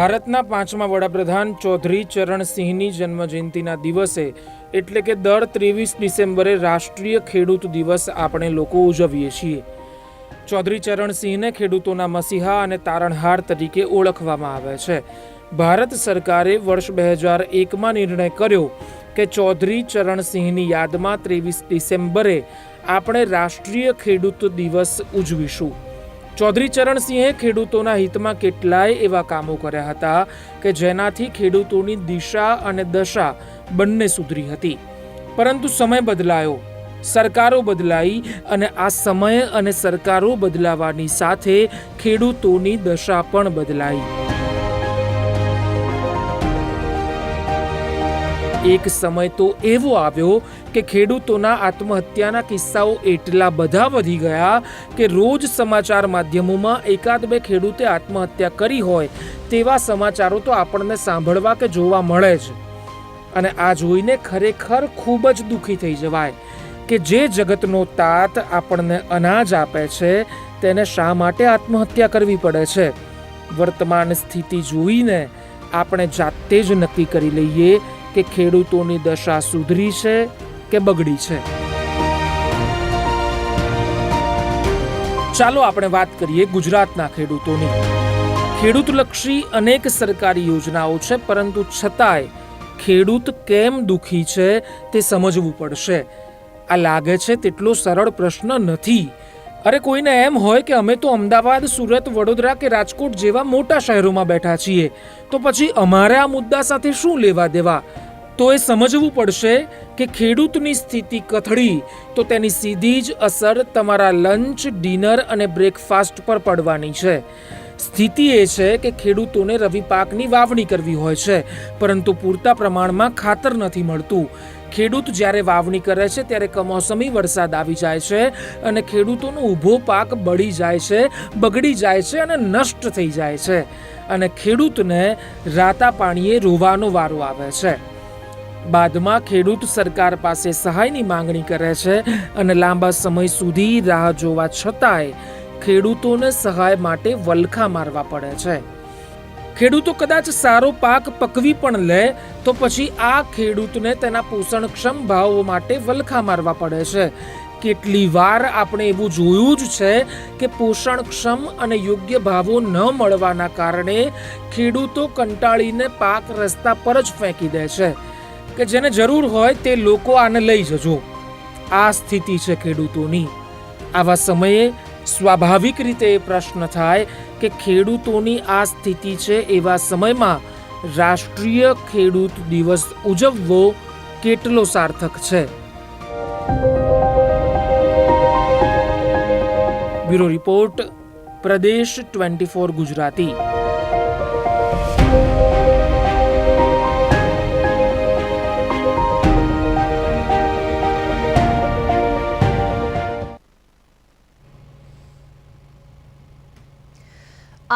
ભારતના પાંચમા વડાપ્રધાન ચૌધરી ચરણસિંહની જન્મજયંતિના દિવસે, એટલે કે દર ત્રેવીસ ડિસેમ્બરે રાષ્ટ્રીય ખેડૂત દિવસ આપણે લોકો ઉજવીએ છીએ. ચૌધરી ચરણસિંહને ખેડૂતોના મસીહા અને તારણહાર તરીકે ઓળખવામાં આવે છે. ભારત સરકારે વર્ષ બે હજાર એકમાં નિર્ણય કર્યો કે ચૌધરી ચરણસિંહની યાદમાં ત્રેવીસ ડિસેમ્બરે આપણે રાષ્ટ્રીય ખેડૂત દિવસ ઉજવીશું. ચૌધરી ચરણસિંહે ખેડૂતોના હિતમાં કેટલાય એવા કામો કર્યા હતા કે જેનાથી ખેડૂતોની દિશા અને દશા બંને સુધરી હતી. પરંતુ સમય બદલાયો, સરકારો બદલાઈ અને આ સમય અને સરકારો બદલાવાની સાથે ખેડૂતોની દશા પણ બદલાઈ. એક સમય તો એવો આવ્યો કે ખેડૂતોના આત્મહત્યાના કિસ્સાઓ એટલા બધા વધી ગયા કે રોજ સમાચાર માધ્યમોમાં એકાદ બે ખેડૂતે આત્મહત્યા કરી હોય તેવા સમાચારો તો આપણને સાંભળવા કે જોવા મળે જ. અને આ જોઈને ખરેખર ખૂબ જ દુઃખી થઈ જવાય કે જે જગતનો તાત આપણને અનાજ આપે છે તેને શા માટે આત્મહત્યા કરવી પડે છે? વર્તમાન સ્થિતિ જોઈને આપણે જાતે જ નક્કી કરી લઈએ કે ખેડૂતોની દશા સુધરી છે કે બગડી છે. ચાલો આપણે વાત કરીએ ગુજરાતના ખેડૂતોની. ખેડૂતલક્ષી અનેક સરકારી યોજનાઓ છે, પરંતુ છતાંય ખેડૂત કેમ દુખી છે તે સમજવું પડશે. આ લાગે છે તેટલો સરળ પ્રશ્ન નથી. અરે કોઈને એમ હોય કે અમે તો અમદાવાદ, સુરત, વડોદરા કે રાજકોટ જેવા મોટા શહેરોમાં બેઠા છીએ, તો પછી અમારે આ મુદ્દા સાથે શું લેવા દેવા? તો એ સમજવું પડશે કે ખેડૂતની સ્થિતિ કથળી, તો તેની સીધી જ અસર તમારા લંચ, ડિનર અને બ્રેકફાસ્ટ પર પડવાની છે. સ્થિતિ એ છે કે ખેડૂતોને રવિ પાકની વાવણી કરવી હોય છે, પરંતુ પૂરતા પ્રમાણમાં ખાતર નથી મળતું. ખેડૂત જ્યારે વાવણી કરે છે, ત્યારે કમોસમી વરસાદ આવી જાય છે અને ખેડૂતોનો ઊભો પાક બળી જાય છે, બગડી જાય છે અને નષ્ટ થઈ જાય છે. અને ખેડૂતને રાતા પાણીએ રોવાનો વારો આવે છે. બાદમાં ખેડૂત સરકાર પાસે સહાયની માંગણી કરે છે અને લાંબા સમય સુધી રાહ જોવા છતાંય ખેડૂતોને સહાય માટે વલખા મારવા પડે છે. ખેડૂતો કદાચ સારો પાક પકવી પણ લે, તો પછી આ ખેડૂતને તેના પોષણક્ષમ ભાવો માટે વલખા મારવા પડે છે. કેટલી વાર આપણે એવું જોયું જ છે કે પોષણક્ષમ અને યોગ્ય ભાવો ન મળવાના કારણે ખેડૂતો કંટાળીને પાક રસ્તા પર જ ફેંકી દે છે. કે જેને જરૂર હોય તે લોકો આને લઈ જજો. આ સ્થિતિ છે ખેડૂતોની. આવા સમયે સ્વાભાવિક રીતે એ પ્રશ્ન થાય કે ખેડૂતોની આ સ્થિતિ છે એવા સમયમાં રાષ્ટ્રીય ખેડૂત દિવસ ઉજવવો કેટલો સાર્થક છે? Bureau report, Pradesh twenty four Gujarati.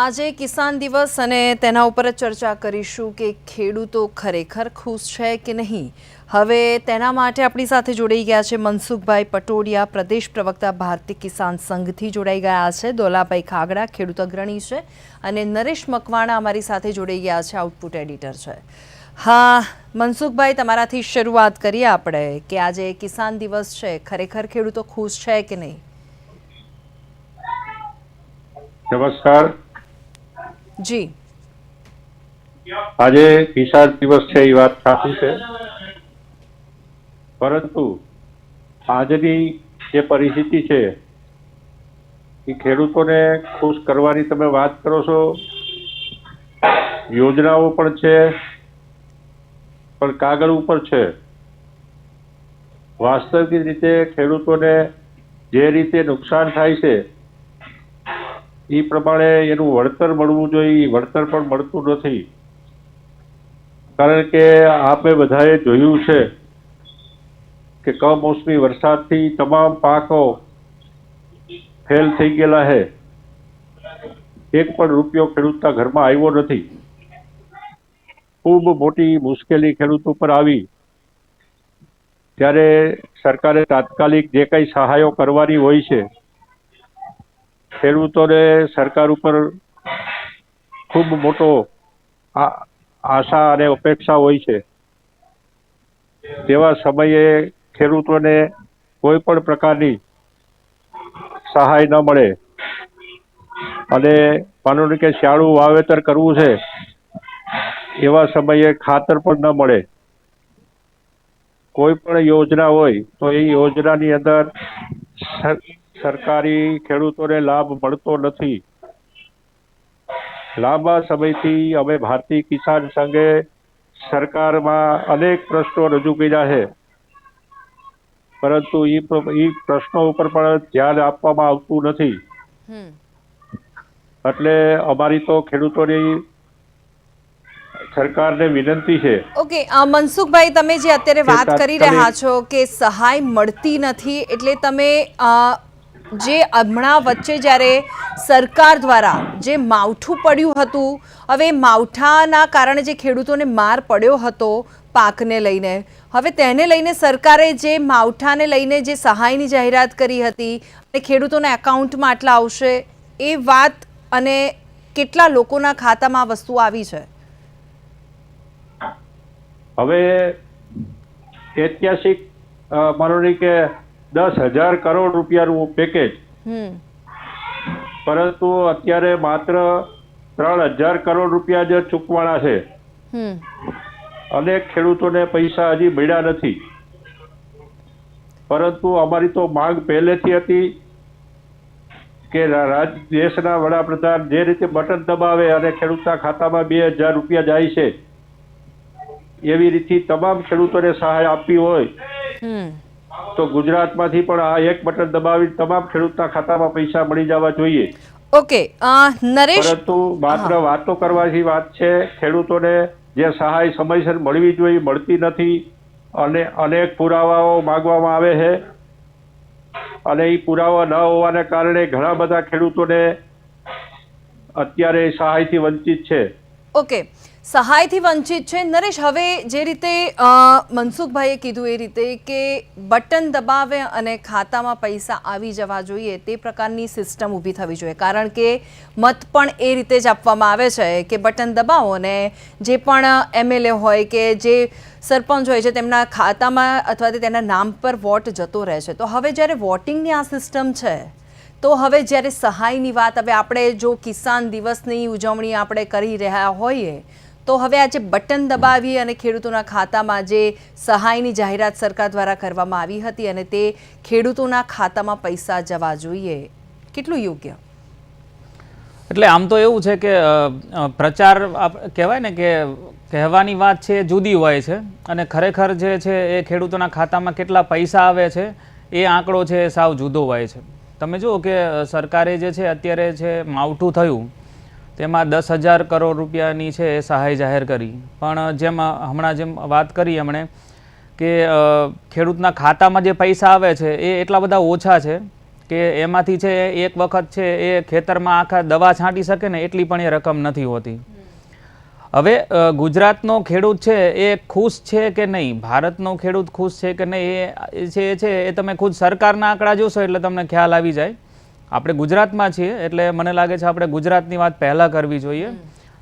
આજે કિસાન દિવસ અને તેના ઉપર જ ચર્ચા કરીશું કે ખેડૂતો ખરેખર ખુશ છે કે નહીં? હવે તેના માટે આપણી સાથે જોડાઈ ગયા છે મનસુખભાઈ પટોડિયા, પ્રદેશ પ્રવક્તા ભારતીય કિસાન સંઘથી જોડાઈ ગયા છે. દોલાભાઈ ખાગડા, ખેડૂત અગ્રણી છે અને નરેશ મકવાણા અમારી સાથે જોડાઈ ગયા છે, આઉટપુટ એડિટર છે. હા, મનસુખભાઈ, તમારાથી શરૂઆત કરીએ આપણે કે આજે કિસાન દિવસ છે. ખરેખર ખેડૂતો ખુશ છે કે નહીં? નમસ્કાર. જી. આજે કિસાન દિવસ છે, એ વાત સાચી છે. પરંતુ આજની જે પરિસ્થિતિ છે, એ ખેડૂતોને ખુશ કરવાની તમે વાત કરો છો, યોજનાઓ પણ છે, પણ કાગળ ઉપર છે. વાસ્તવિક રીતે ખેડૂતોને જે રીતે નુકસાન થાય છે એ પ્રમાણે એનું વળતર મળવું જોઈએ વળતર પણ મળતું નથી. કારણ કે આપણે બધાએ જોયું છે કે કમોસમી વરસાદથી તમામ પાકો ફેલ થઈ ગયેલા છે એક પણ રૂપિયો ખેડૂતના ઘરમાં આવ્યો નથી. ખૂબ મોટી મુશ્કેલી ખેડૂત ઉપર આવી. ત્યારે સરકારે તાત્કાલિક જે કંઈ સહાયો કરવાની હોય છે ખેડૂતોને સરકાર ઉપર ખૂબ મોટો આશા અને અપેક્ષા હોય છે. તેવા સમયે ખેડૂતોને કોઈ પણ પ્રકારની સહાય ન મળે. અને માનો કે શિયાળુ વાવેતર કરવું છે, એવા સમયે ખાતર પણ ન મળે. કોઈ પણ યોજના હોય તો એ યોજનાની અંદર સરકારી ખેડૂતોને લાભ મળતો નથી. લાંબા સમયથી અમે ભારતીય કિસાન સંઘે સરકારમાં અનેક પ્રશ્નો રજૂ કર્યા છે. પરંતુ એ પ્રશ્નો ઉપર પણ ધ્યાન આપવામાં આવતું નથી. એટલે અમારી તો ખેડૂતોની સરકારને વિનંતી છે. ઓકે મનસુખભાઈ તમે જે અત્યારે વાત કરી રહ્યા છો કે સહાય મળતી નથી એટલે તમે જે હમણાં વચ્ચે જ્યારે સરકાર દ્વારા જે માવઠું પડ્યું હતું, હવે માવઠાના કારણે જે ખેડૂતોને માર પડ્યો હતો પાકને લઈને. હવે તેને લઈને સરકારે જે માવઠાને લઈને જે સહાયની જાહેરાત કરી હતી અને ખેડૂતોના એકાઉન્ટમાં આટલા આવશે, એ વાત અને કેટલા લોકોના ખાતામાં વસ્તુ આવી છે? હવે ઐતિહાસિક માનો કે દસ હજાર કરોડ રૂપિયાનું પેકેજ પરંતુ અત્યારે માત્ર ત્રણ હજાર કરોડ રૂપિયા જ ચૂકવાના છે. અનેક ખેડૂતોને પૈસા હજી મળ્યા નથી. પરંતુ અમારી તો માંગ પહેલેથી હતી કે રાજ દેશના વડાપ્રધાન જે રીતે બટન દબાવે અને ખેડૂતના ખાતામાં બે હજાર રૂપિયા જાય છે એવી રીતે તમામ ખેડૂતોને સહાય આપવી હોય. તો ગુજરાતમાંથી પણ આ એક બટન દબાવી તમામ ખેડૂતના ખાતામાં પૈસા મળી જવા જોઈએ. ઓકે નરેશ પરંતુ માત્ર વાતો કરવાથી વાત છે ખેડૂતોને જે સહાય સમયસર મળવી જોઈએ મળતી નથી અને અનેક પુરાવાઓ માંગવામાં આવે છે. અને એ પુરાવા ન હોવાને કારણે ઘણા બધા ખેડૂતોને અત્યારે સહાયથી વંચિત છે. ઓકે સહાયથી વંચિત છે. નરેશ, હવે જે રીતે મનસુખભાઈએ કીધું એ રીતે કે બટન દબાવે અને ખાતામાં પૈસા આવી જવા જોઈએ, તે પ્રકારની સિસ્ટમ ઊભી થવી જોઈએ. કારણ કે મત પણ એ રીતે જ આપવામાં આવે છે કે બટન દબાવો અને જે પણ એમએલએ હોય કે જે સરપંચ હોય છે, તેમના ખાતામાં અથવા તેના નામ પર વોટ જતો રહે છે. તો હવે જ્યારે વોટિંગની આ સિસ્ટમ છે, તો હવે જ્યારે સહાયની વાત, હવે આપણે જો કિસાન દિવસની ઉજવણી આપણે કરી રહ્યા હોઈએ તો હવે આજે બટન દબાવી અને ખેડૂતોના ખાતામાં જે સહાયની જાહેરાત સરકાર દ્વારા કરવામાં આવી હતી અને તે ખેડૂતોના ખાતામાં પૈસા જવા જોઈએ. કેટલું યોગ્ય? એટલે આમ તો એવું છે કે પ્રચાર કહેવાય ને કે કહેવાની વાત છે એ જુદી હોય છે. અને ખરેખર જે છે એ ખેડૂતોના ખાતામાં કેટલા પૈસા આવે છે, એ આંકડો છે સાવ જુદો હોય છે. તમે જુઓ કે સરકારે જે છે અત્યારે છે માવઠું થયું તેમાં દસ હજાર કરોડ રૂપિયાની છે એ સહાય જાહેર કરી. પણ જેમ હમણાં જેમ વાત કરી એમણે કે ખેડૂતના ખાતામાં જે પૈસા આવે છે એ એટલા બધા ઓછા છે કે એમાંથી છે એક વખત છે એ ખેતરમાં આખા દવા છાંટી શકે ને એટલી પણ એ રકમ નથી હોતી. હવે ગુજરાતનો ખેડૂત છે એ ખુશ છે કે નહીં? ભારતનો ખેડૂત ખુશ છે કે નહીં? એ છે, એ તમે ખુદ સરકારના આંકડા જોશો એટલે તમને ખ્યાલ આવી જાય. આપણે ગુજરાતમાં છીએ, એટલે મને લાગે છે આપણે ગુજરાતની વાત પહેલાં કરવી જોઈએ.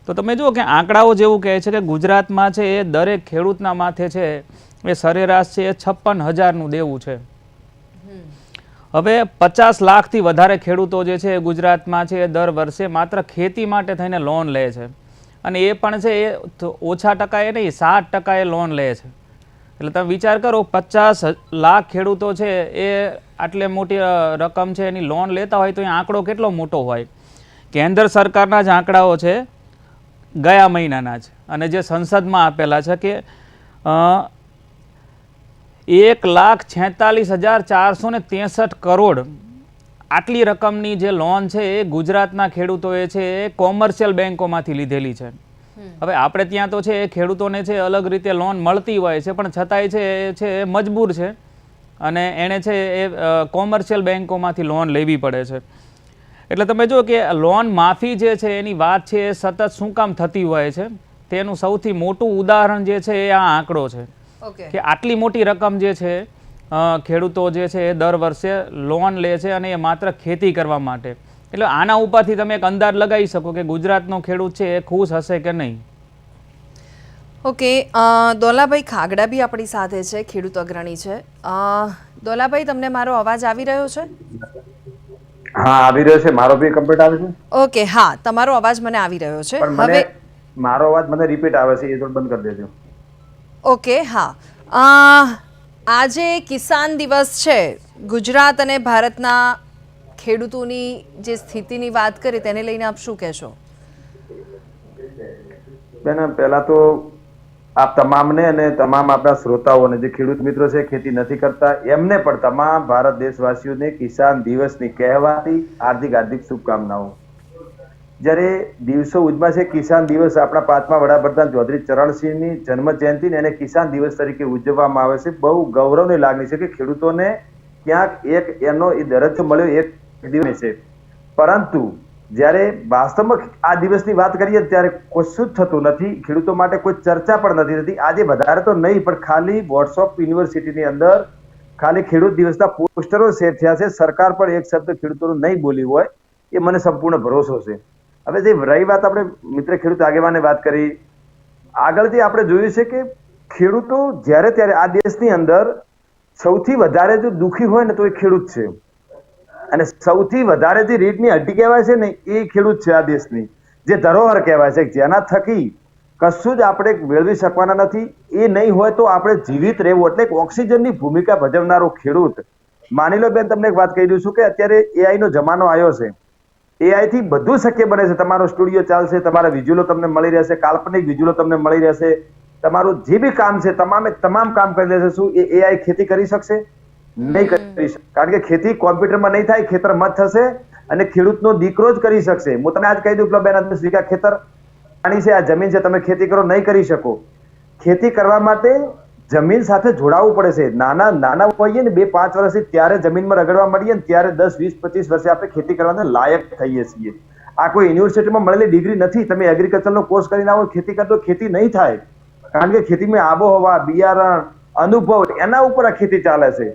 તો તમે જુઓ કે આંકડાઓ જેવું કહે છે કે ગુજરાતમાં છે એ દરેક ખેડૂતના માથે છે, એ સરેરાશ છે એ છપ્પન હજારનું દેવું છે. હવે પચાસ લાખથી વધારે ખેડૂતો જે છે ગુજરાતમાં છે દર વર્ષે માત્ર ખેતી માટે થઈને લોન લે છે. અને એ પણ છે એ ઓછા ટકાએ નહીં, સાત ટકાએ લોન લે છે. એટલે તમે વિચાર કરો, પચાસ લાખ ખેડૂતો છે એ આટલે મોટી રકમ છે એની લોન લેતા હોય તો એ આંકડો કેટલો મોટો હોય? કેન્દ્ર સરકારના જ આંકડાઓ છે ગયા મહિનાના જ. અને જે સંસદમાં આપેલા છે કે એક લાખ છેતાલીસ હજાર ચારસો ને ત્રેસઠ કરોડ આટલી રકમની જે લોન છે એ ગુજરાતના ખેડૂતોએ છે એ કોમર્શિયલ બેન્કોમાંથી લીધેલી છે. હવે આપણે ત્યાં તો છે એ ખેડૂતોને છે અલગ રીતે લોન મળતી હોય છે પણ છતાંય છે એ છે મજબૂર છે. અને એણે છે એ કોમર્શિયલ બેન્કોમાંથી લોન લેવી પડે છે. એટલે તમે જો કે લોન માફી જે છે એની વાત છે એ સતત શું કામ થતી હોય છે? તેનું સૌથી મોટું ઉદાહરણ જે છે એ આ આંકડો છે. કે આટલી મોટી રકમ જે છે ખેડૂતો જે છે એ દર વર્ષે લોન લે છે અને એ માત્ર ખેતી કરવા માટે. એટલે આના ઉપરથી તમે એક અંદાજ લગાવી શકો કે ગુજરાતનો ખેડૂત છે એ ખુશ હશે કે નહીં. ઓકે દોલાભાઈ ખાગડા બી આપણી સાથે છે ખેડૂત અગ્રણી છે. દોલાભાઈ તમને મારો અવાજ આવી રહ્યો છે? હા આવી રહ્યો છે. મારો બી કમ્પ્લીટ આવે છે? ઓકે હા તમારો અવાજ મને આવી રહ્યો છે. હવે મારો અવાજ મને રિપીટ આવે છે એ થોડું બંધ કરી દેજો. ઓકે હા. અ, આજે કિસાન દિવસ છે. ગુજરાત અને ભારતના ખેડૂતોની જે સ્થિતિની વાત કરી તેને લઈને આપ શું કહેશો? બેન પહેલા તો આપ તમામને અને તમામ આપણા શ્રોતાઓને જે ખેડૂત મિત્રો છે, ખેતી નથી કરતા, એમને પણ તમામ ભારત દેશવાસીઓને કિસાન દિવસની કહેવાતી હાર્દિક હાર્દિક શુભકામનાઓ. જ્યારે દિવસો ઉજવાશે કિસાન દિવસ આપણા પાંચમા વડાપ્રધાન ચૌધરી ચરણસિંહની જન્મ જયંતિને એને કિસાન દિવસ તરીકે ઉજવવામાં આવે છે, બહુ ગૌરવની લાગણી છે કે ખેડૂતોને ક્યાંક એક એનો એ દરજ્જો મળ્યો, એક દિવસ છે. પરંતુ જ્યારે વાસ્તવમાં આ દિવસની વાત કરીએ ત્યારે કશું જ થતું નથી, ખેડૂતો માટે કોઈ ચર્ચા પણ નથી થતી. આજે વધારે તો નહીં, પણ ખાલી વોટ્સઅપ યુનિવર્સિટીની અંદર ખાલી ખેડૂત દિવસના પોસ્ટરો શેર થયા છે. સરકાર પણ એક શબ્દ ખેડૂતોનું નહીં બોલી હોય, એ મને સંપૂર્ણ ભરોસો છે. હવે જે રહી વાત આપણે મિત્ર ખેડૂત આગેવાને વાત કરી, આગળથી આપણે જોયું છે કે ખેડૂતો જ્યારે ત્યારે આ દેશની અંદર સૌથી વધારે જો દુખી હોય ને તો એ ખેડૂત છે. અને સૌથી વધારે જે રીતની હડ્ડી કહેવાય છે ને, એ ખેડૂત છે આ દેશની. જે ધરોહર કહેવાય છે જેના થકી કશું જ આપણે મેળવી શકવાના નથી. એ નહીં હોય તો આપણે જીવિત રહેવું. એટલે એક ઓક્સિજનની ભૂમિકા ભજવનારો ખેડૂત. માની લો બેન, તમને એક વાત કહી દઉં છું કે અત્યારે એઆઈ નો જમાનો આવ્યો છે. એઆઈ થી બધું શક્ય બને છે. તમારો સ્ટુડિયો ચાલશે, તમારા વિઝ્યુઅલો તમને મળી રહેશે, કાલ્પનિક વિઝ્યુઅલો તમને મળી રહેશે. તમારું જે બી કામ છે, તમામે તમામ કામ કરી દેશે શું એ એઆઈ ખેતી કરી શકશે? નહીં કરી શકે કારણ કે ખેતી કોમ્પ્યુટરમાં નહીં થાય ખેતરમાં જ થશે અને ખેડૂતનો દીકરો જ કરી શકશે. હું તમને આજ કહી દઉં કે બેન આ દસ વીઘા ખેતર પાણી છે આ જમીન છે તમે ખેતી કરો નહીં કરી શકો. ખેતી કરવા માટે જમીન સાથે જોડાવવું પડે છે. નાના નાના હોઈએ ને બે પાંચ વર્ષથી ત્યારે જમીનમાં રગડવા મળીએ ને ત્યારે દસ વીસ પચીસ વર્ષે આપણે ખેતી કરવાને લાયક થઈએ છીએ. આ કોઈ યુનિવર્સિટીમાં મળેલી ડિગ્રી નથી. તમે એગ્રીકલ્ચરનો કોર્સ કરીને આવો ખેતી કરતો ખેતી નહીં થાય. કારણ કે ખેતીમાં આબોહવા બિયારણ અનુભવ એના ઉપર આ ખેતી ચાલે છે.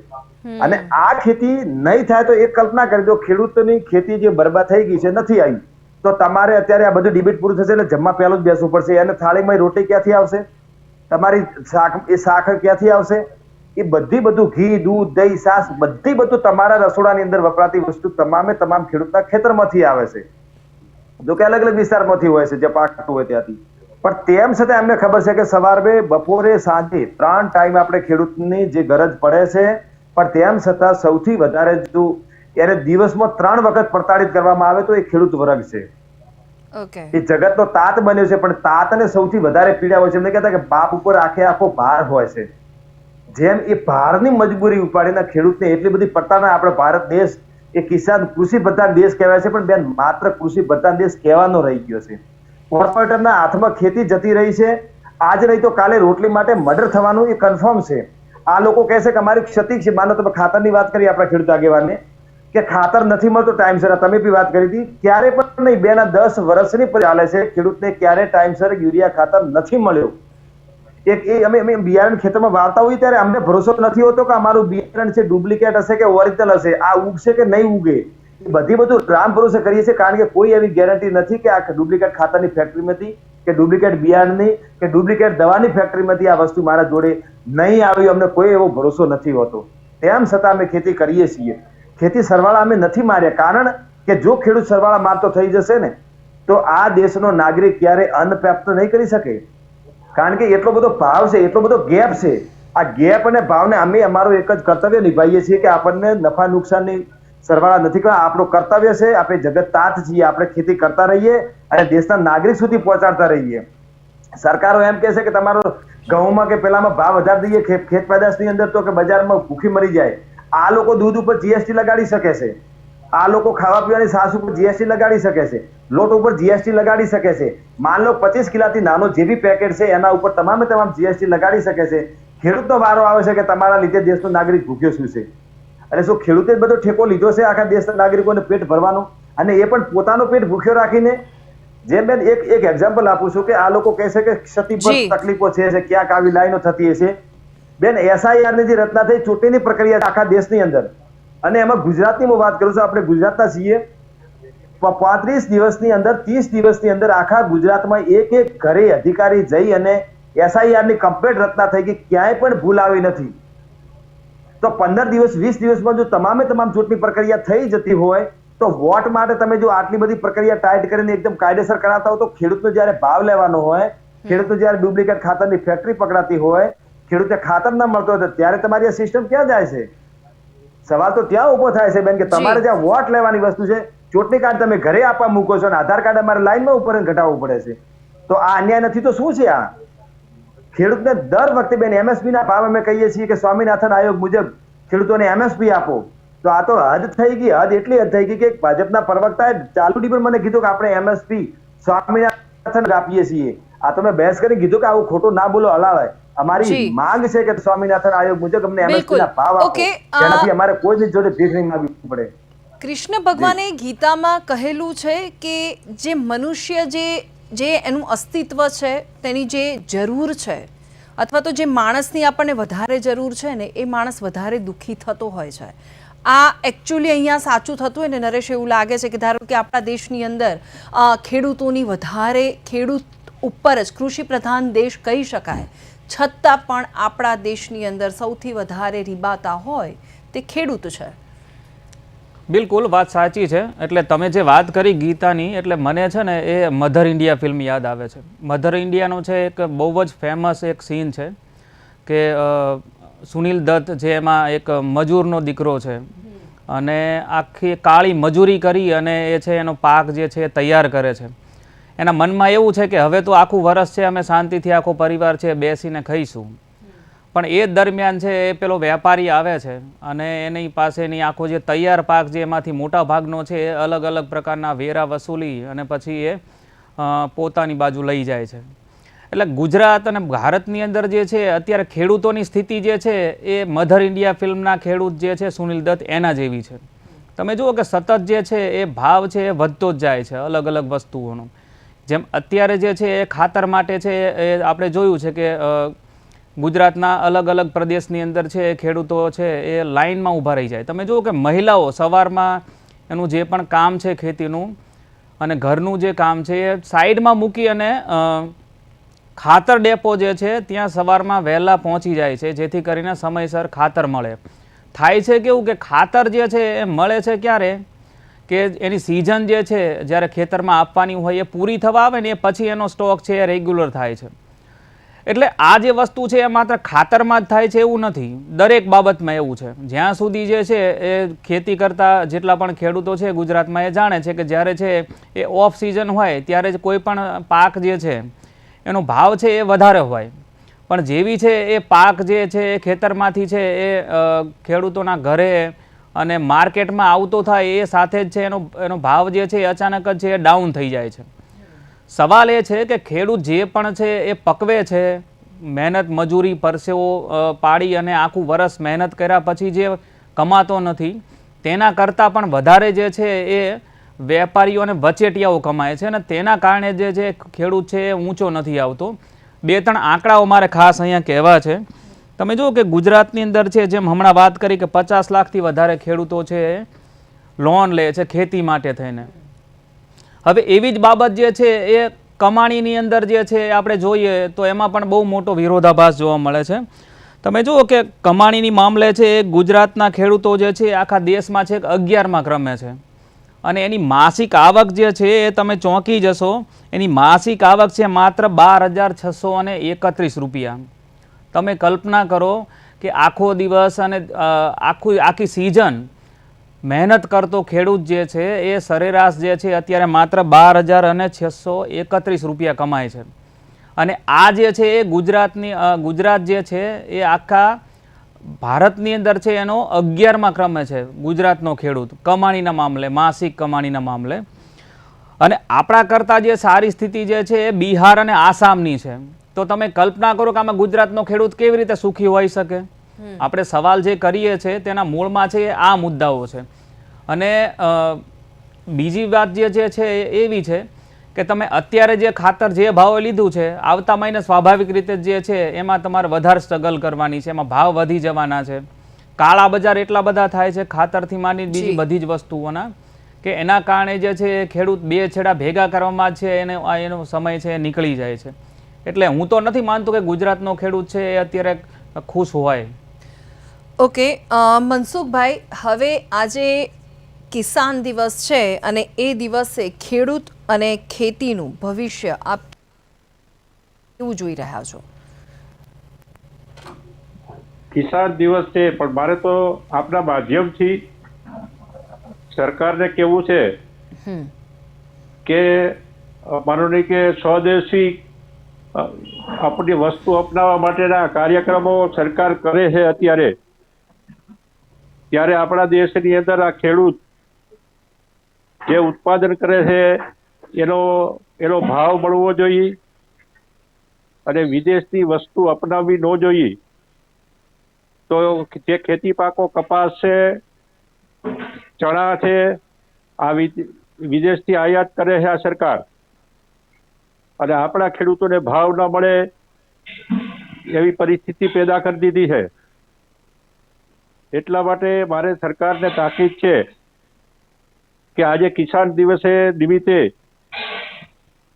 અને આ ખેતી નહીં થાય તો એક કલ્પના કરી ખેડૂતોની ખેતી જે બરબાદ થઈ ગઈ છે, નથી આવી. તો તમારે અત્યારે આ બધું ડિબેટ પૂરું થશે એટલે જમવા પહેલું જ બેસવું પડશે. અને થાળીમાં રોટી ક્યાંથી આવશે? તમારી શાક, એ સાખર ક્યાંથી આવશે? એ બધી બધું ઘી, દૂધ, દહીં સાસ બધી બધું તમારા રસોડાની અંદર વપરાતી વસ્તુ તમામે તમામ ખેડૂતના ખેતરમાંથી આવે છે. જો કે અલગ અલગ વિસ્તારમાંથી હોય છે, જે પાકતું હોય ત્યાંથી. પણ તેમ છતાં એમને ખબર છે કે સવારે, બપોરે, સાંજે ત્રણ ટાઈમ આપણે ખેડૂતની જે ગરજ પડે છે પણ તેમ છતાં સૌથી વધારે જો એને દિવસમાં ત્રણ વખત પ્રતાડિત કરવામાં આવે તો એ ખેડૂત વર્ગ છે. એ જગતનો તાત બન્યો છે પણ તાતને સૌથી વધારે પીડા હોય છે. એમને કહેતા કે બાપ ઉપર આખે આખો ભાર હોય છે. જેમ એ ભારની મજબૂરી ઉપાડીને ખેડૂતને એટલી બધી પડતાના આપણે ભારત દેશ એ કિસાન કૃષિ પ્રધાન દેશ કહેવાય છે પણ બેન માત્ર કૃષિ પ્રધાન દેશ કહેવાનો રહી ગયો છે. કોર્પોરેટરના હાથમાં ખેતી જતી રહી છે. આજ નહીં તો કાલે રોટલી માટે મર્ડર થવાનું એ કન્ફર્મ છે. આ લોકો કહે છે કે અમારી ક્ષતિ છે. માનો તમે ખાતરની વાત કરી આપણા ખેડૂત આગેવાનને, કે ખાતર નથી મળતો ટાઈમસર તમે બી વાત કરી હતી. ક્યારે પણ નહીં, બે ના દસ વર્ષની પર ચાલે છે ખેડૂતને ક્યારે ટાઈમસર યુરિયા ખાતર નથી મળ્યો. એક એ અમે અમે બિયારણ ખેતરમાં વાવતા હોઈએ ત્યારે અમને ભરોસો નથી હોતો કે અમારું બિયારણ છે, ડુપ્લિકેટ હશે કે ઓરિજિનલ હશે, આ ઉગશે કે નહીં ઉગે. એ બધી બધું રામ ભરોસે કરીએ છીએ, કારણ કે કોઈ એવી ગેરંટી નથી કે આ ડુપ્લિકેટ ખાતરની ફેક્ટરીમાંથી કે ડુપ્લિકેટ બિયારણની કે ડુપ્લિકેટ દવાની ફેક્ટરીમાંથી આ વસ્તુ મારા જોડે નહીં આવી, અમને કોઈ એવો ભરોસો નથી હોતો. તેમ છતાં અમે ખેતી કરીએ છીએ. ખેતી સરવાળા અમે નથી માર્યા. કારણ કે જો ખેડૂત સરવાળા મારતો થઈ જશે ને, તો આ દેશનો નાગરિક ક્યારે અન્ન પ્રાપ્ત નહીં કરી શકે? કારણ કે એટલો બધો ભાવ છે, એટલો બધો ગેપ છે. આ ગેપ અને ભાવને અમે અમારો એક જ કર્તવ્ય નિભાવીએ છીએ કે આપણને નફા નુકસાનની સરવાળા નથી કરવા. આપણું કર્તવ્ય છે, આપણે જગત તાત છીએ, આપણે ખેતી કરતા રહીએ અને દેશના નાગરિક સુધી પહોંચાડતા રહીએ. સરકારો એમ કહે છે કે તમારો ઘઉંમાં કે પેલામાં ભાવ વધારી દઈએ ખેત પેદાશની અંદર તો કે બજારમાં ભૂખી મરી જાય. આ લોકો દૂધ ઉપર જીએસટી લગાડી શકે છે. આ લોકો ખાવા પીવાની સાસ ઉપર જીએસટી લગાડી શકે છે. લોટ ઉપર જીએસટી લગાડી શકે છે. માન લો પચીસ કિલાથી નાનો જે બી પેકેટ છે, એના ઉપર તમામે તમામ જીએસટી લગાડી શકે છે. ખેડૂતનો વારો આવે છે કે તમારા લીધે દેશનો નાગરિક ભૂખ્યો શું છે? અને શું ખેડૂતે જ બધો ઠેકો લીધો છે આખા દેશના નાગરિકોને પેટ ભરવાનો? અને એ પણ પોતાનું પેટ ભૂખ્યો રાખીને? જેમ બેન એક એક એક્ઝામ્પલ આપું છું કે આ લોકો કહે છે કે ક્ષતિ પર તકલીફો છે ક્યાંક આવી લાઈનો થતી હશે. બેન એસઆઈઆરની જે રચના થઈ ચૂંટણીની પ્રક્રિયા આખા દેશની અંદર. અને એમાં ગુજરાતની હું વાત કરું છું આપણે ગુજરાતના છીએ. પાંત્રીસ દિવસની અંદર ત્રીસ દિવસની અંદર આખા ગુજરાતમાં એક એક ઘરે અધિકારી જઈ અને એસઆઈઆરની કમ્પ્લીટ રચના થઈ ગઈ ક્યાંય પણ ભૂલ આવી નથી. તો પંદર દિવસ વીસ દિવસમાં જો તમામે તમામ ચૂંટણી પ્રક્રિયા થઈ જતી હોય તો વોટ માટે તમે જો આટલી બધી પ્રક્રિયા ટાઈટ કરીને એકદમ કાયદેસર કરાતા હો તો ખેડૂતનો જ્યારે ભાવ લેવાનો હોય ખેડૂતને જ્યારે ડુપ્લિકેટ ખાતરની ફેક્ટરી પકડાતી હોય ખેડૂતે ખાતર ના મળતો હોય ત્યારે તમારી આ સિસ્ટમ ક્યાં જાય છે? સવાલ તો ત્યાં ઊભો થાય છે બેન કે તમારે જ્યાં વોટ લેવાની વસ્તુ છે ચૂંટણી કાર્ડ તમે ઘરે આપવા મૂકો છો અને આધાર કાર્ડ અમારે લાઈનમાં ઉપર ઘટાડવું પડે છે. તો આ અન્યાય નથી તો શું છે આ? ખેડૂતને દર વખતે બેન એમએસપી ના ભાવ અમે કહીએ છીએ કે સ્વામિનાથન આયોગ મુજબ ખેડૂતોને એમએસપી આપો. તો આ તો હદ થઈ ગઈ હદ એટલી હદ થઈ ગઈ કે ભાજપના પ્રવક્તાએ ચાલુ પણ મને કીધું કે આપણે એમએસપી સ્વામિનાથન આપીએ છીએ. આ તમે બહેસ કરી કીધું કે આવું ખોટું ના બોલો હલાવે અમારી માંગ છે કે સ્વામિનાથન આયોગ મુજબ અમને એમએસપી. ના ભાવ આપો. જેનાથી અમારે કોઈની જોડે ભીખ નહીં માંગવી પડે. કૃષ્ણ ભગવાને ગીતામાં કહેલું છે કે જે મનુષ્ય જે જે એનું અસ્તિત્વ છે, તેની જે જરૂર છે, અથવા તો જે માણસની આપણને વધારે જરૂર છે ને, એ માણસ વધારે દુઃખી થતો હોય છે. આ એકચ્યુઅલી અહીંયા સાચું થતું હોય ને, નરેશ, એવું લાગે છે કે ધારો કે આપણા દેશની અંદર ખેડૂતોની વધારે, ખેડૂત ઉપર જ કૃષિ પ્રધાન દેશ કહી શકાય. છતાં પણ આપણા દેશની અંદર સૌથી વધારે રીબાતા હોય તે ખેડૂત છે. બિલકુલ, વાત સાચી છે. એટલે તમે જે વાત કરી ગીતાની, એટલે મને છે ને એ મધર ઇન્ડિયા ફિલ્મ યાદ આવે છે. મધર ઇન્ડિયાનો છે એક બહુ જ ફેમસ એક સીન છે કે સુનિલ દત્ત જે એમાં એક મજૂરનો દીકરો છે. અને આખી કાળી મજૂરી કરી અને એ છે એનો પાક જે છે તૈયાર કરે છે. એના મનમાં એવું છે કે હવે તો આખું વરસ છે, અમે શાંતિથી આખો પરિવાર છે, બેસીને ખાઈશું. પણ એ દરમિયાન છે, એ પેલો વેપારી આવે છે અને એની પાસેની આખો જે તૈયાર પાક જે એમાંથી મોટા ભાગનો છે, એ અલગ અલગ પ્રકારના વેરા વસૂલી અને પછી એ પોતાની બાજુ લઈ જાય છે. એટલે ગુજરાત અને ભારતની અંદર જે છે, અત્યારે ખેડૂતોની સ્થિતિ જે છે, એ મધર ઇન્ડિયા ફિલ્મના ખેડૂત જે છે, સુનિલ દત્ત, એના જેવી છે. તમે જુઓ કે સતત જે છે, એ ભાવ છે, એ વધતો જ જાય છે, અલગ અલગ વસ્તુઓનો. જેમ અત્યારે જે છે, એ ખાતર માટે છે, એ આપણે જોયું છે કે ગુજરાતના અલગ અલગ પ્રદેશની અંદર છે, ખેડૂતો છે, એ લાઇનમાં ઊભા રહી જાય. તમે જુઓ કે મહિલાઓ સવારમાં એનું જે પણ કામ છે ખેતીનું અને ઘરનું જે કામ છે, એ સાઈડમાં મૂકી અને ખાતર ડેપો જે છે, ત્યાં સવારમાં વહેલા પહોંચી જાય છે, જેથી કરીને સમયસર ખાતર મળે. થાય છે કેવું કે ખાતર જે છે, એ મળે છે ક્યારે? કે એની સિઝન જે છે, જ્યારે ખેતરમાં આપવાની હોય એ પૂરી થવા આવે ને એ પછી એનો સ્ટોક છે એ રેગ્યુલર થાય છે. એટલે આ જે વસ્તુ છે એ માત્ર ખાતરમાં જ થાય છે એવું નથી. દરેક બાબતમાં એવું છે. જ્યાં સુધી જે છે એ ખેતી કરતા જેટલા પણ ખેડૂતો છે ગુજરાતમાં એ જાણે છે કે જ્યારે છે એ ઓફ સિઝન હોય ત્યારે જ કોઈ પણ પાક જે છે એનો ભાવ છે એ વધારે હોય. પણ જેવી છે એ પાક જે છે એ ખેતરમાંથી છે એ ખેડૂતોના ઘરે અને માર્કેટમાં આવતો થાય એ સાથે જ છે એનો એનો ભાવ જે છે એ અચાનક જ છે એ ડાઉન થઈ જાય છે. સવાલ એ છે કે ખેડૂત જે પણ છે એ પકવે છે, મહેનત મજૂરી પરસેવો પાડી અને આખું વરસ મહેનત કર્યા પછી જે કમાતો નથી, તેના કરતાં પણ વધારે જે છે એ વેપારીઓ અને વચેટિયાઓ કમાય છે અને તેના કારણે જે છે ખેડૂત છે એ ઊંચો નથી આવતો. બે ત્રણ આંકડાઓ મારે ખાસ અહીંયા કહેવા છે. તમે જુઓ કે ગુજરાતની અંદર છે, જેમ હમણાં વાત કરી કે પચાસ લાખથી વધારે ખેડૂતો છે, લોન લે છે ખેતી માટે થઈને. હવે એવી જ બાબત જે છે એ કમાણીની અંદર જે છે આપણે જોઈએ તો એમાં પણ બહુ મોટો વિરોધાભાસ જોવા મળે છે. તમે જુઓ કે કમાણીની મામલે છે એ ગુજરાતના ખેડૂતો જે છે આખા દેશમાં છે અગિયારમાં ક્રમે છે. અને એની માસિક આવક જે છે એ તમે ચોંકી જશો, એની માસિક આવક છે માત્ર બાર હજાર છસો અને એકત્રીસ રૂપિયા. તમે કલ્પના કરો કે આખો દિવસ અને આખું, આખી સિઝન મહેનત કરતો ખેડૂત જે છે એ સરેરાશ જે છે અત્યારે માત્ર બાર હજાર અને છસો એકત્રીસ રૂપિયા કમાય છે. અને આ જે છે એ ગુજરાતની ગુજરાત જે છે એ આખા ભારતની અંદર છે એનો અગિયારમાં ક્રમે છે ગુજરાતનો ખેડૂત. કમાણીના મામલે માસિક કમાણીના મામલે. અને આપણા કરતાં જે સારી સ્થિતિ જે છે એ બિહાર અને આસામની છે. તો તમે કલ્પના કરો કે આમાં ગુજરાતનો ખેડૂત કેવી રીતે સુખી હોઈ શકે? આપણે સવાલ જે કરીએ છીએ તેના મૂળમાં છે એ આ મુદ્દાઓ છે. અને બીજી વાત જે જે છે એ એવી છે કે તમે અત્યારે જે ખાતર જે ભાવે લીધું છે આવતા મહિને સ્વાભાવિક રીતે જે છે એમાં તમારે વધારે સ્ટ્રગલ કરવાની છે એમાં ભાવ વધી જવાના છે. કાળા બજાર એટલા બધા થાય છે ખાતરથી માંડી બીજી બધી જ વસ્તુઓના કે એના કારણે જે છે એ ખેડૂત બે છેડા ભેગા કરવામાં છે એને એનો સમય છે એ નીકળી જાય છે. એટલે હું તો નથી માનતો કે ગુજરાતનો ખેડૂત છે એ અત્યારે ખુશ હોય. ઓકે મનસુખભાઈ હવે આજે કિસાન દિવસ છે અને એ દિવસે ખેડૂત અને ખેતીનું ભવિષ્ય આપ કેવું જોઈ રહ્યા છો? કિસાન દિવસ છે પણ મારે તો આપના માધ્યમથી સરકારને કેવું છે કે અ, માનો નહીં કે સ્વદેશી આપણી વસ્તુ અપનાવવા માટેના કાર્યક્રમો સરકાર કરે છે અત્યારે. ત્યારે આપણા દેશની અંદર આ ખેડૂત જે ઉત્પાદન કરે છે, એનો એનો ભાવ મળવો જોઈએ અને વિદેશની વસ્તુ અપનાવવી ન જોઈએ, તો જે ખેતી પાકો કપાસ છે, ચણા છે, આ વિદ- વિદેશથી આયાત કરે છે આ સરકાર. અને આપણા ખેડૂતોને ભાવ ન મળે એવી પરિસ્થિતિ પેદા કરી દીધી છે. એટલા માટે મારે સરકારને તાકીદ છે કે આજે કિસાન દિવસે નિમિત્તે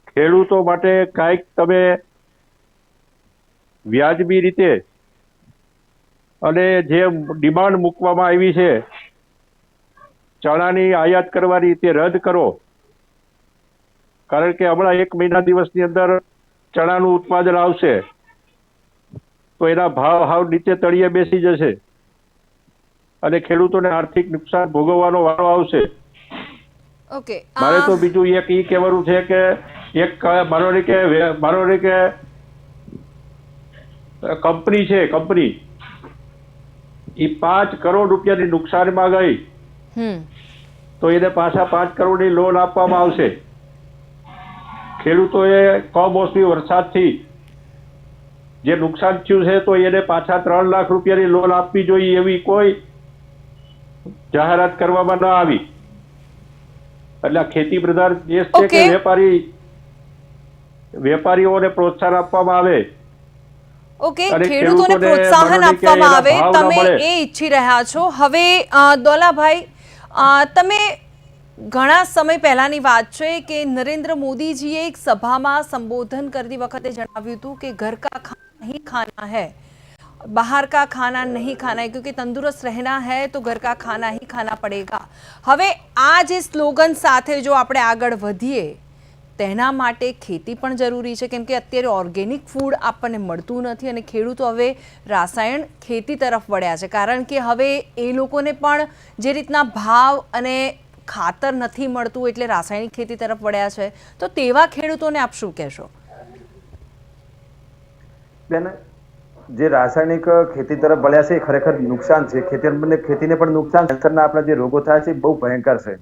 ખેડૂતો માટે કાંઈક તમે વ્યાજબી રીતે અને જે ડિમાન્ડ મૂકવામાં આવી છે, ચણાની આયાત કરવાની તે રદ કરો. કારણ કે હમણાં એક મહિના દિવસની અંદર ચણાનું ઉત્પાદન આવશે, તો એના ભાવ હાવ નીચે તળિયે બેસી જશે અને ખેડૂતોને આર્થિક નુકસાન ભોગવવાનો વારો આવશે. ઓકે મારે તો બીજું એક ઈ કહેવાનું છે કે એક માનો કે માનો કે કંપની છે કંપની. એ પાંચ કરોડ રૂપિયાની નુકસાનમાં ગઈ. તો એને પાછા પાંચ કરોડની લોન આપવામાં આવશે. ખેડૂતોએ કમોસમી વરસાદથી જે નુકસાન થયું છે તો એને પાછા ત્રણ લાખ રૂપિયાની લોન આપવી જોઈએ એવી કોઈ જાહેરાત કરવામાં ન આવી. એટલે આ ખેતી પ્રધાન દેશ છે કે વેપારી વેપારીઓને પ્રોત્સાહન આપવામાં આવે. ઓકે ખેડૂતોને પ્રોત્સાહન આપવામાં આવે તમે એ ઈચ્છી રહ્યા છો. હવે દોલાભાઈ તમે ઘણા સમય પહેલાની વાત છે કે નરેન્દ્ર મોદીજીએ એક સભામાં સંબોધન કરતી વખતે જણાવ્યું હતું કે ઘર કા ખા નહીં ખાના है बाहर का खाना नहीं खाना है क्योंकि तंदुरुस्त रहना है तो घर का खाना ही खाना पड़ेगा હવે આ જે સ્લોગન સાથે જો આપણે આગળ વધીએ તેના માટે ખેતી પણ જરૂરી છે કેમ કે અત્યારે ઓર્ગેનિક ફૂડ આપણને મળતું નથી અને ખેડૂતો હવે રાસાયણ ખેતી તરફ વળ્યા છે કારણ કે હવે એ લોકોને પણ જે રીતના ભાવ અને ખાતર નથી મળતું એટલે રાસાયણિક ખેતી તરફ વળ્યા છે તો તેવા ખેડૂતોને આપ શું કહેશો બેન જે રાસાયણિક ખેતી તરફ વળ્યા છે એ ખરેખર નુકસાન છે. ખેતી ખેતીને પણ નુકસાન કેન્સરના આપણા જે રોગો થાય છે બહુ ભયંકર છે.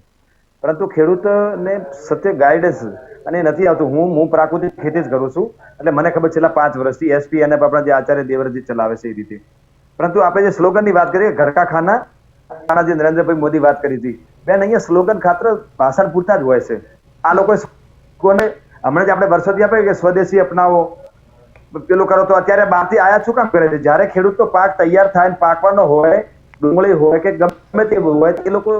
પરંતુ ખેડૂતને સત્ય ગાઈડન્સ અને નથી આવતું. હું હું પ્રાકૃતિક ખેતી જ કરું છું. એટલે મને ખબર છેલ્લા પાંચ વર્ષથી એસપી અને આપણા જે આચાર્ય દેવરજી ચલાવે છે એ રીતે. પરંતુ આપણે જે સ્લોગનની વાત કરીએ, ઘરકા ખાના ખાના જે નરેન્દ્રભાઈ મોદી વાત કરી હતી. બેન, અહીંયા સ્લોગન ખાતર ભાષણ પૂરતા જ હોય છે. આ લોકો કોને હમણાં જ આપણે વર્ષોથી આપે કે સ્વદેશી અપનાવો. પેલું કરો તો અત્યારે બહારથી આયા શું કામ કરે છે? જ્યારે ખેડૂતનો પાક તૈયાર થાય પાકવાનો હોય, ડુંગળી હોય કે ગમે તે હોય એ લોકો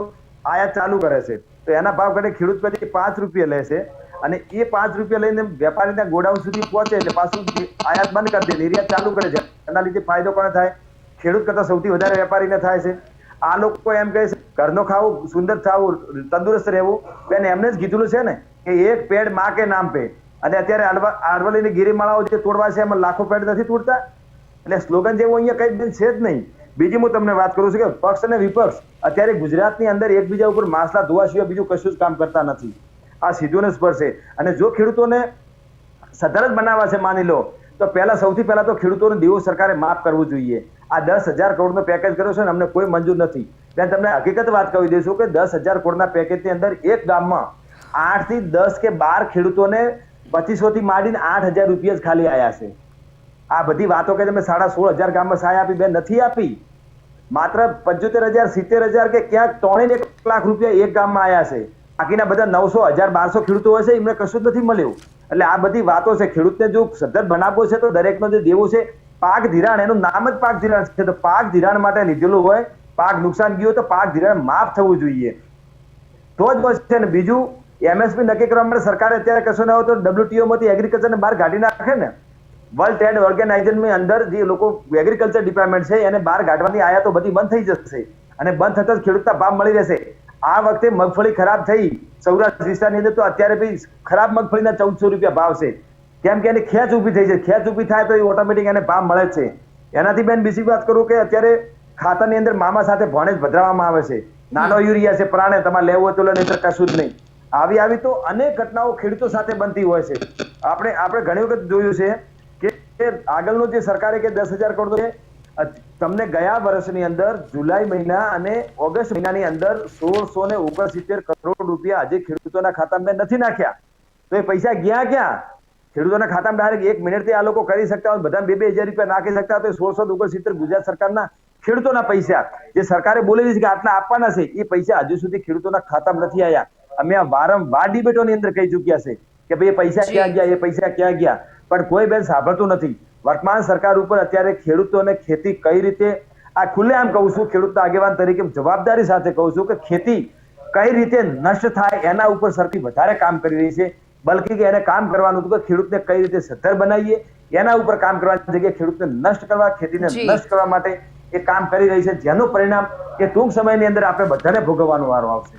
આયાત ચાલુ કરે છે. તો એના ભાવ ઘટે ખેડૂત પછી પાંચ રૂપિયા લે છે અને એ પાંચ રૂપિયા લઈને વેપારીના ગોડાઉન સુધી પહોંચે એટલે પાછું આયાત બંધ કરી દે નિર્યાત ચાલુ કરે છે. એના લીધે ફાયદો કોને થાય? ખેડૂત કરતા સૌથી વધારે વેપારીને થાય છે. આ લોકો એમ કહે છે, ઘરનો ખાવું, સુંદર ખાવું તંદુરસ્ત રહેવું. બેન એમને જ કીધું છે ને, કે એક પેડમાં કે નામ પે અને અત્યારે આરવલ્લીની ગિરિમાળાઓ જે તોડવા છે એમાં લાખો પેડ નથી તોડતા. એટલે સ્લોગન જેવું અહીંયા કઈ બેન છે જ નહીં. બીજી હું તમને વાત કરું છું કે પક્ષ અને વિપક્ષ અત્યારે ગુજરાતની અંદર એકબીજા ઉપર માસલા ધોવા સિવાય બીજું કશું જ કામ કરતા નથી. આ સીધું ને સ્પર્શે. અને જો ખેડૂતોને સધર જ બનાવવા છે માની લો, તો પહેલા સૌથી પહેલા તો ખેડૂતોને દેવું સરકારે માફ કરવું જોઈએ. આ દસ હજાર કરોડનો પેકેજ કર્યો છે ને અમને કોઈ મંજૂર નથી. ત્યાં તમને હકીકત વાત કહી દઈશું કે દસ હજાર કરોડના પેકેજની અંદર એક ગામમાં આઠથી દસ કે બાર ખેડૂતોને પચીસો થી માંડીને આઠ હજાર રૂપિયા જ ખાલી આયા છે. આ બધી વાતો કે તમે સાડા સોળ હજાર ગામમાં સહાય આપી બેન નથી આપી? માત્ર પંચોતેર હજાર, સિત્તેર હજાર કે ક્યાંક ત્રણે એક લાખ રૂપિયા એક ગામમાં આયા છે. બાકીના બધા નવસો, હજાર, બારસો ખેડૂતો હશે, એમને કશું જ નથી મળ્યું. એટલે આ બધી વાતો છે, ખેડૂતને જો સદ્ધર બનાવવો છે, તો દરેકનો જે દેવો છે, પાક ધિરાણ, એનું નામ જ પાક ધિરાણ છે. તો પાક ધિરાણ માટે લીધેલું હોય, પાક નુકસાન ગયું તો પાક ધિરાણ માફ થવું જોઈએ. તો જ છે ને બીજું? એમએસપી નક્કી કરવા માટે સરકારે અત્યારે કશું ના હોય તો ડબ્લ્યુટીઓમાંથી માંથી એગ્રીકલ્ચર બહાર કાઢી નાખે ને. વર્લ્ડ ટ્રેડ ઓર્ગેનાઇઝેશનની અંદર જે લોકો એગ્રીકલ્ચર ડિપાર્ટમેન્ટ છે, એને બહાર કાઢવાની આયાતો બધી બંધ થઈ જશે. અને બંધ થતા જ ખેડૂતના ભાવ મળી રહેશે. આ વખતે મગફળી ખરાબ થઈ. સૌરાષ્ટ્ર વિસ્તારની અંદર તો અત્યારે બી ખરાબ મગફળીના ચૌદસો રૂપિયા ભાવ છે. કેમ કે એની ખેંચ ઊભી થઈ છે. ખેંચ ઊભી થાય તો એ ઓટોમેટિક એને ભાવ મળે છે. એનાથી બેન બીજી વાત કરું કે અત્યારે ખાતરની અંદર મામા સાથે ભોણેજ ભદ્રાવવામાં આવે છે. નાનો યુરિયા છે, પ્રાણે, તમારે લેવો તો લો નહીં કશું જ નહીં. આવી આવી તો અનેક ઘટનાઓ ખેડૂતો સાથે બનતી હોય છે. આપણે આપણે ઘણી વખત જોયું છે કે આગળનું જે સરકારે કે દસ હજાર કરોડ તમને ગયા વર્ષની અંદર, જુલાઈ મહિના અને ઓગસ્ટ મહિનાની અંદર સોળસો ને ઓગણસિત્તેર કરોડ રૂપિયા આજે ખેડૂતોના ખાતામાં નથી નાખ્યા. તો એ પૈસા ગયા ક્યાં? ખેડૂતોના ખાતામાં ડાયરેક્ટ એક મિનિટથી આ લોકો કરી શકતા હોય બધા બે બે હજાર રૂપિયા નાખી શકતા તો સોળસો ઓગણસિત્તેર ગુજરાત સરકારના ખેડૂતોના પૈસા. જે સરકારે બોલેલી છે કે આટલા આપવાના છે, એ પૈસા હજુ સુધી ખેડૂતોના ખાતામાં નથી આવ્યા અમે આ વારંવાર ડિબેટોની અંદર કહી ચૂક્યા છે કે ભાઈ એ પૈસા ક્યાં ગયા એ પૈસા ક્યાં ગયા? પણ કોઈ બેન સાંભળતું નથી. વર્તમાન સરકાર ઉપર અત્યારે ખેડૂતોને ખેતી કઈ રીતે આ ખુલ્લેઆમ કહું છું ખેડૂતના આગેવાન તરીકે જવાબદારી સાથે કહું છું કે ખેતી કઈ રીતે નષ્ટ થાય એના ઉપર સરકાર વધારે કામ કરી રહી છે. બલકી કે એને કામ કરવાનું હતું કે ખેડૂતને કઈ રીતે સદ્ધર બનાવીએ એના ઉપર કામ કરવાની જગ્યાએ ખેડૂતને નષ્ટ કરવા ખેતીને નષ્ટ કરવા માટે એ કામ કરી રહી છે. જેનું પરિણામ એ ટૂંક સમયની અંદર આપણે બધાને ભોગવવાનો વારો આવશે.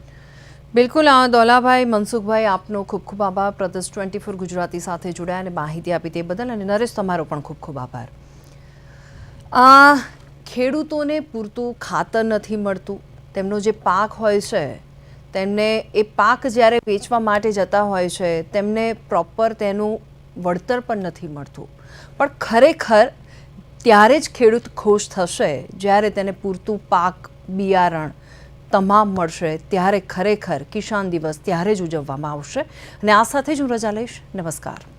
બિલકુલ, આ દોલાભાઈ, મનસુખભાઈ આપનો ખૂબ ખૂબ આભાર. પ્રદેશ ટ્વેન્ટી ફોર ગુજરાતી સાથે જોડાયા અને માહિતી આપી તે બદલ અને નરેશ, તમારો પણ ખૂબ ખૂબ આભાર. આ ખેડૂતોને પૂરતું ખાતર નથી મળતું. તેમનો જે પાક હોય છે, તેમને એ પાક જ્યારે વેચવા માટે જતા હોય છે, તેમને પ્રોપર તેનું વળતર પણ નથી મળતું. પણ ખરેખર ત્યારે જ ખેડૂત ખુશ થશે જ્યારે તેને પૂરતું પાક બિયારણ તમામ મળશે ત્યારે ખરેખર કિસાન દિવસ ત્યારે જ ઉજવવામાં આવશે. અને આ સાથે જ હું રજા લઈશ. નમસ્કાર.